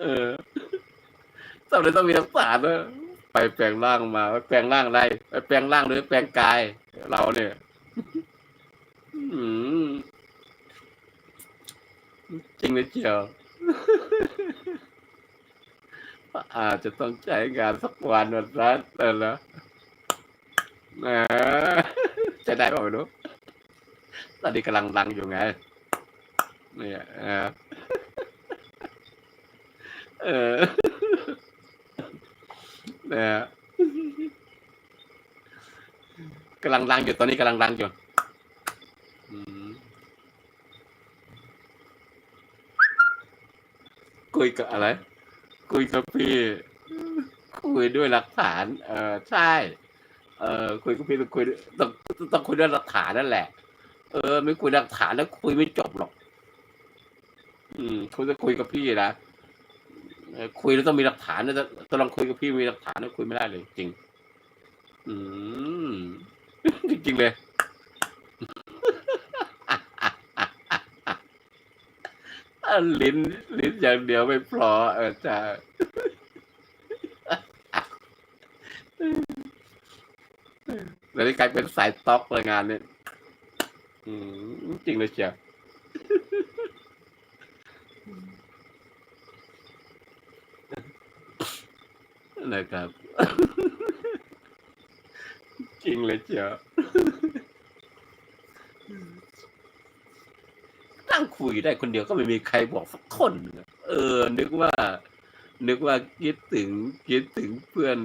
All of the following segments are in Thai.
เออทำไมต้องมีหลักฐานเนอะไปแปลงร่างมาแปลงร่างอะไรไปแปลงร่างหรือแปลงกาย เราเนี่ยจริงเลยเจียวอาจจะต้องใช้งานสักวันวันนั้เออแล้วแหมจะได้เปล่าไม่รู้ตอนนี้กำลังดังอยู่ไง เนี่ยเออ เออเนี่ยกำลังดังอยู่ตอนนี้กำลังดังอยู่คุยกับอะไร คุยกับพี่ คุยด้วยหลักฐาน เออใช่ เออคุยกับพี่ต้องคุยต้องต้องคุยด้วยหลักฐานนั่นแหละ เออ ไม่คุยหลักฐานแล้วคุยไม่จบหรอก อืมคุณจะคุยกับพี่นะ คุยแล้วต้องมีหลักฐานนะถ้าถ้าลองคุยกับพี่มีหลักฐานแล้วคุยไม่ได้เลย จริง อืมจริงเลย ลิ้นลิ้นอย่างเดียวไม่พอเออจะแล้วนี่กลายเป็นสายต็อกเลยงานเนี่ยจริงเลยเชียว นะครับ จริงเลยเชียวนั่งคุยได้คนเดียวก็ไม่มีใครบอกสักคนเออ นึกว่า นึกว่าคิดถึงคิดถึงเพื่อน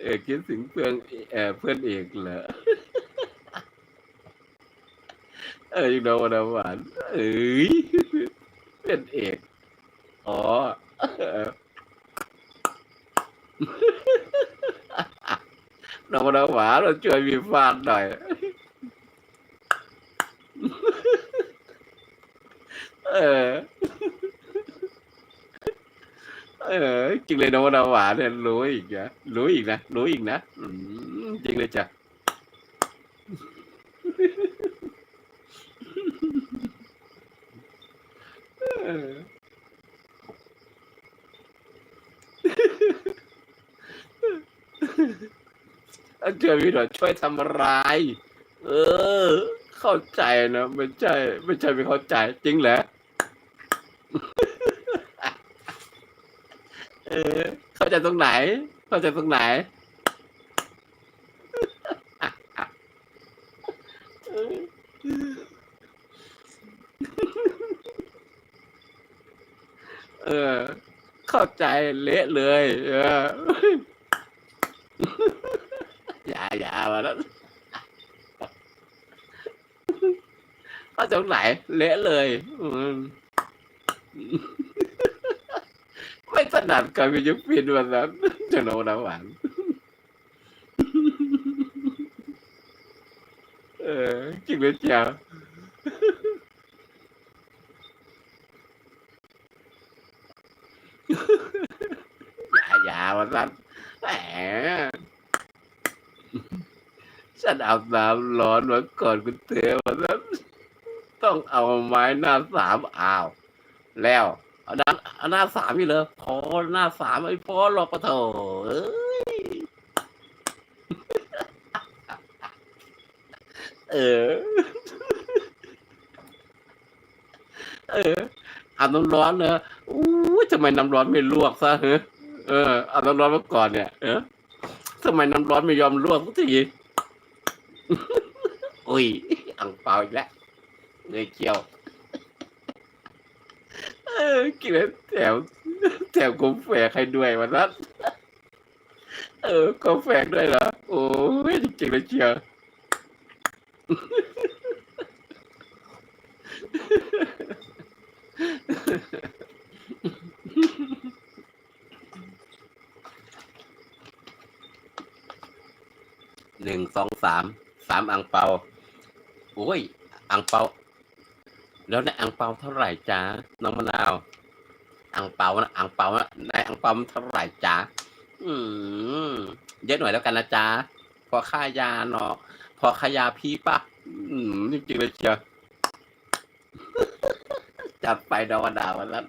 เออคิดถึงเพื่อนเออเพื่อนเอกเหรอเออยังโดนนะหวานเอ้ยเพื่อนเอก อ๋อ เออเราหวานเราช่วยมีฟาดหน่อย เออ เออ จริงเลยนะว่าเราหวานเนี่ยรู้อีกนะรู้อีกนะรู้อีกนะจริงเลยจ้ะเออ เอาเจอพี่หน่อยช่วยทำอะไรเออ เข้าใจนะไม่ใช่ ไม่ใช่ไม่เข้าใจ จริงเหรอเออ เข้าใจตรงไหน เข้าใจตรงไหนเออ เข้าใจเละเลย เออ อย่าอย่ามาแล้วเข้าใจงไหนเละเลยไม่ถนัดการวิยุปินวันนั้นจะโนน้ำหวานเออจริงหรือเปลยจ้าอย่าอย่าวันนั้นแหม ฉันอาบน้ำร้อนมาก่อนคุณเธอวันนั้นต้องเอาไม้หน้าสามอ้าว แล้วเอาด้านเอาหน้าสามนี่เลยพอหน้าสามไอ้พอหรอกปะโถอ้ยเออ เอออาบน้ำร้อนเนอะอู้ทำไมน้ำร้อนไม่ลวกซะเฮ้เอออาบน้ำร้อนมาก่อนเนี่ย เออทำไมน้ำร้อนไม่ยอมลวกสักที อุ้ยอังเปาอีกแล้วเงยเกียวเออกินแล้วแถวแถวกาแฟใครด้วยวันนั้นเออกาแฟด้วยเหรอโอ้ยจริงๆเลยเชียวหนึ่งสองสาม สามอังเปาโอ้ยอังเปา แล้วในอังเปาเท่าไหร่จ้าน้องมะนาวอังเปานะอังเปานะในอังเปามเท่าไหร่จ้าอืมเยอะหน่อยแล้วกันนะจ้าพอค่ายาเนาะพอค่ายาพี่ปะอืมจริงๆเลยเชียวจัดไปดาวดาววันนั้น